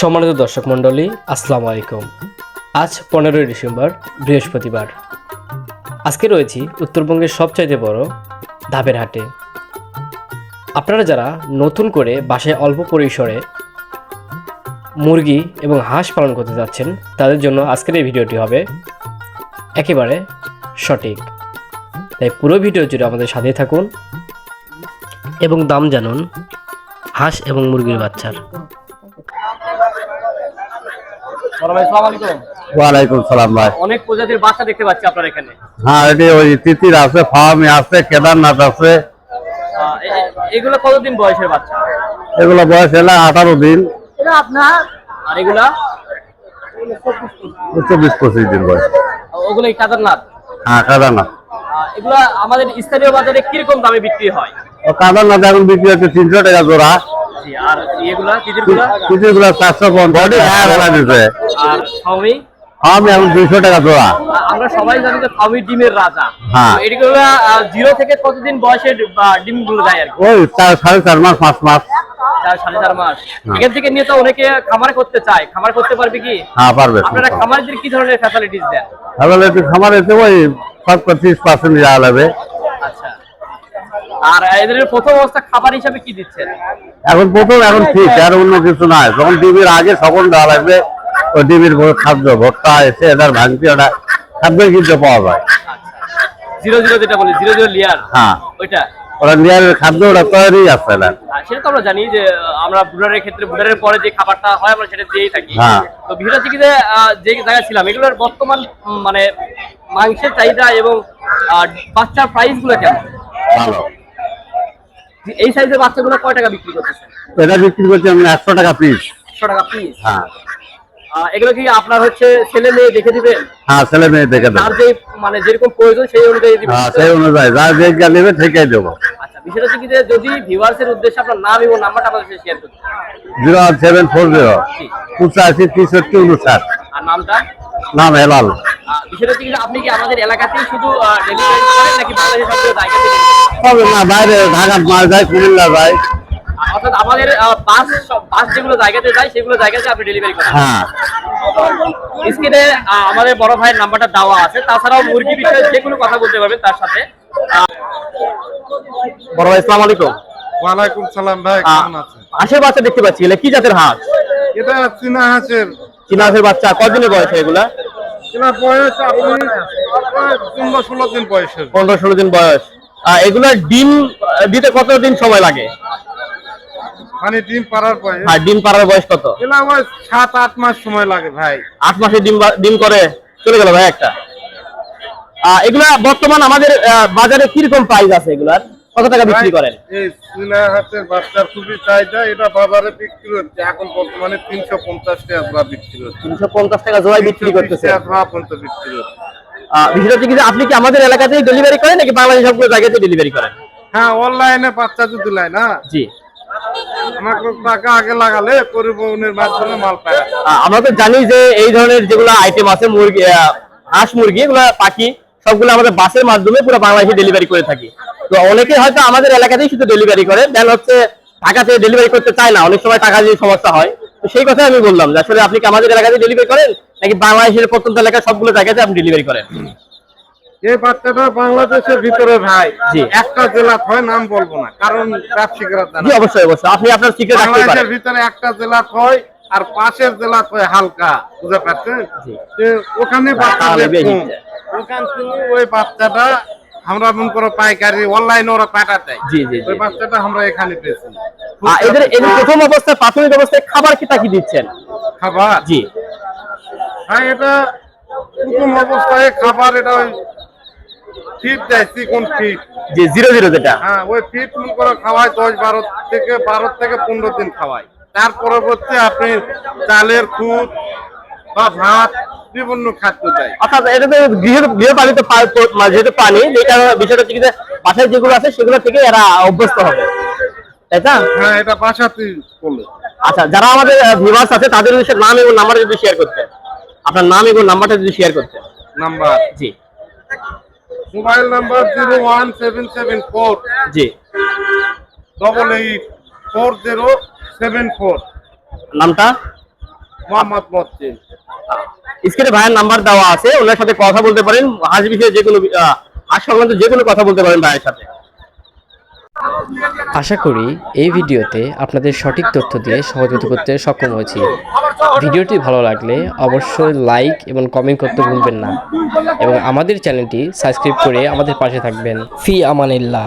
সম্মানিত দর্শক মণ্ডলী, আসসালামু আলাইকুম। আজ পনেরোই ডিসেম্বর, বৃহস্পতিবার। আজকে রয়েছি উত্তরবঙ্গের সবচাইতে বড় ধাপের হাটে। আপনারা যারা নতুন করে বাসায় অল্প পরিসরে মুরগি এবং হাঁস পালন করতে যাচ্ছেন, তাদের জন্য আজকের এই ভিডিওটি হবে একেবারে সঠিক। তাই পুরো ভিডিও জুড়ে আমাদের সাথে থাকুন এবং দাম জানুন হাঁস এবং মুরগির বাচ্চার। ওয়ালাইকুম সালাম ভাই। অনেক প্রজাতির বাচ্চা দেখতে পাচ্ছি আপনার এখানে। হ্যাঁ এটি ওই তিতির আছে ফার্মি আছে কেদারনাথ আছে। আহ, এ- এ- এগুলো কতদিন বয়সের বাচ্চা? এগুলো বয়স এলা আঠারো দিন। আর এগুলা? চব্বিশ পঁচিশ দিন বয়স। ওগুলো এই কাদারনাথ? হ্যাঁ কেদারনাথ। আহ, এগুলা আমাদের স্থানীয় বাজারে কীরকম দামে বিক্রি হয়? ও কেদারনাথ এখন বিক্রি হচ্ছে তিনশো টাকা জোড়া। আর এগুলা তিতিরগুলা তিতিরগুলো চারশো পঞ্চাশ। টাকা দিচ্ছে আর আমি এখন দুইশো টাকা জোড়া। আমরা সবাই জানি যে ফাউমি ডিমের রাজা। হ্যাঁ। তো এগুলো জিরো থেকে কতদিন বয়সের ডিমগুলো যায় আর ওই সাড়ে চার মাস পাঁচ মাস। চার সাড়ে চার মাস। হ্যাঁ। এখান থেকে নিয়ে তো অনেকে খামার করতে চায়। খামার করতে পারবে কি? হ্যাঁ পারবে আপনারা খামারদের কি ধরনের ফ্যাসিলিটিস দেন? একটু খামার এসে ওই সব পঁচিশ পার্সেন্ট যাওয়া লাগবে আচ্ছা। আর এদের প্রথম অবস্থা খাবার হিসাবে কি দিচ্ছেন? এখন প্রথম এখন ঠিক আর অন্য কিছু নাই। যখন ডিবির আগে সকল দেওয়া লাগবে ওই ডিবির খাদ্য ভর্তা এসে এদের ভাঙতি ওটা খাদ্য কিন্তু পাওয়া যায়। জিরো জিরো যেটা বলি জিরো জিরো লিয়ার হ্যাঁ। ওইটা? ওরা লিয়ারের খাদ্য ওটা তৈরি আছে না। আর সেটা তো আমরা জানি যে আমরা বুডারের ক্ষেত্রে বুডারের পরে যে খাবারটা হয় আমরা সেটা দিয়েই থাকি। হ্যাঁ। তো বিষয়টা হচ্ছে কি যে যে জায়গায় ছিলাম এগুলোর বর্তমান মানে মাংসের চাহিদা এবং বাচ্চার প্রাইসগুলো কেমন? ভালো। এই সাইজের বাচ্চাগুলো কয় টাকা বিক্রি করতেছেন? এটা বিক্রি করছি আমি একশো টাকা পিস একশো টাকা পিস হ্যাঁ। এগুলো কি আপনার হচ্ছে ছেলে মেয়ে দেখে দিবেন? হ্যাঁ ছেলে মেয়ে দেখে দেবো। যে মানে যেরকম প্রয়োজন সেই অনুযায়ী হ্যাঁ সেই অনুযায়ী। যা যে যা নেবে ঠিকই দেবো। আচ্ছা বিষয়টা হচ্ছে কি যে যদি ভিউয়ার্সের উদ্দেশ্যে আপনার নাম এবং নাম্বারটা আমাদের সাথে শেয়ার করতে জিরো সেভেন ফোর জিরো পঁচাশি তেষট্টি উনষাট। আর নামটা? নাম হেলাল। বিষয়টা হচ্ছে কি আপনি কি আমাদের এলাকাতেই শুধু ডেলিভারি করেন নাকি বাংলাদেশের সব জায়গাতে তবে না বাইরে ঢাকা মাল যায় কুমিল্লা যায় অর্থাৎ আমাদের বাস বাস যেগুলো জায়গাতে যায় সেগুলো জায়গাতে আপনি ডেলিভারি করেন। হ্যাঁ। স্ক্রিনে আমাদের বড় ভাইয়ের নাম্বারটা দেওয়া আছে। তাছাড়াও মুরগি বিষয়ে যে কোনো কথা বলতে পারবেন তার সাথে। বড় ভাই আসসালামু আলাইকুম। ওয়ালাইকুম সালাম ভাই কেমন আছেন? হাঁসের বাচ্চা দেখতে পাচ্ছি এগুলা কি জাতের হাঁস? এটা চীনা হাঁসের। চীনা হাঁসের বাচ্চা কতদিনের বয়স এগুলা? চীনা বয়স আপনি পনেরো ষোলো দিন বয়সের। পনেরো ষোলো দিন বয়স। আহ, এগুলার ডিম দিতে কতদিন সময় লাগে? মানে ডিম পাড়ার বয়স। আর ডিম পাড়ার বয়স কত? এগুলো আমার সাত আট মাস সময় লাগে ভাই। আট মাসে ডিম ডিম করে চলে গেল ভাই একটা। এগুলা বর্তমান আমাদের বাজারে কীরকম প্রাইস আছে এগুলার? কত টাকা বিক্রি করেন? এই চীনা হাঁসের বাচ্চার খুবই চাহিদা এটা বাজারে বিক্রি হচ্ছে। এখন বর্তমানে তিনশো পঞ্চাশ টাকা জোড়া বিক্রি হচ্ছে। তিনশো পঞ্চাশ টাকা বিক্রি করতেছে। জোড়া পর্যন্ত বিক্রি হচ্ছে। বিষয়টা হচ্ছে আপনি কি আমাদের এলাকাতেই ডেলিভারি করেন নাকি বাংলাদেশ সবগুলো জায়গাতে ডেলিভারি করেন? হ্যাঁ অনলাইনে বাচ্চা যদি লাই না? জি। আমাকে টাকা আগে লাগালে পরিবহনের মাধ্যমে মাল পায়। আমরা তো জানি যে এই ধরনের যেগুলো আইটেম আছে মুরগি হাঁস মুরগি এগুলো পাখি সবগুলো আমাদের বাসের মাধ্যমে পুরো বাংলাদেশে ডেলিভারি করে থাকি। তো অনেকে হয়তো আমাদের এলাকাতেই শুধু ডেলিভারি করে। দেন হচ্ছে ঢাকাতে ডেলিভারি করতে চায় না অনেক সময় টাকা দিয়ে সমস্যা হয়। তো সেই কথাই আমি বললাম যে আসলে আপনি কি আমাদের এলাকাতে ডেলিভারি করেন নাকি বাংলাদেশের প্রত্যন্ত এলাকার সবগুলো জায়গাতে আপনি ডেলিভারি করেন? এই বাচ্চাটা বাংলাদেশের ভিতরে ভাই। একটা জেলা হয় নাম বলব না কারণ জি অবশ্যই অবশ্যই। আপনি আপনার সিক্রেট রাখতে বাংলাদেশের পারেন ভিতরে একটা জেলা হয় আর পাশের জেলা হয় হালকা বুঝতে পারছেন? ওখানে বাচ্চা ওখান থেকে ওই বাচ্চাটা আমরা মন করো পাইকারি অনলাইনে ওরা পাঠাতে জি, জি, জি। ওই বাচ্চাটা আমরা এখানে পেয়েছি। এদের এদের প্রথম অবস্থায় প্রাথমিক অবস্থায় খাবার কি দিচ্ছেন? খাবার? জি। হ্যাঁ এটা প্রথম অবস্থায় খাবার এটা ওই ফিট দেয় চিকন ফিট জি জিরো জিরো যেটা। হ্যাঁ ওই ফিট মন করে খাওয়ায় দশ বারো থেকে বারো থেকে পনেরো দিন খাওয়ায়। তার পরবর্তী আপনি চালের খুদ বা ভাত বিভিন্ন খাদ্য দেয়। অর্থাৎ এটা তো গৃহ গৃহপালিত যেহেতু এই কারণে বিষয়টা হচ্ছে যে বাসায় যেগুলো আছে সেগুলো থেকে এরা অভ্যস্ত হবে। তাই না হ্যাঁ এটা বাসাতেই করলে আচ্ছা যারা আমাদের ভিউয়ার্স আছে তাদের উদ্দেশ্যে নাম এবং নাম্বার যদি শেয়ার করতেন আপনার নাম এবং নাম্বারটা যদি শেয়ার করতেন নাম্বার জি। Mobile number zero one seven seven four জি। Double eight four zero seven four নামটা? মোহাম্মদ মহসিন স্ক্রিনে ভাইয়ের নাম্বার দেওয়া আছে, ওনার সাথে কথা বলতে পারেন, হাঁস বিষয়ে যে কোনো হাঁস সংক্রান্ত যে কোনো কথা বলতে পারেন ভাইয়ের সাথে। আশা করি এই ভিডিওতে আপনাদের সঠিক তথ্য দিয়ে সহযোগিতা করতে সক্ষম হয়েছি। ভিডিওটি ভালো লাগলে অবশ্যই লাইক এবং কমেন্ট করতে ভুলবেন না। এবং আমাদের চ্যানেলটি সাবস্ক্রাইব করে আমাদের পাশে থাকবেন। ফি আমানিল্লাহ।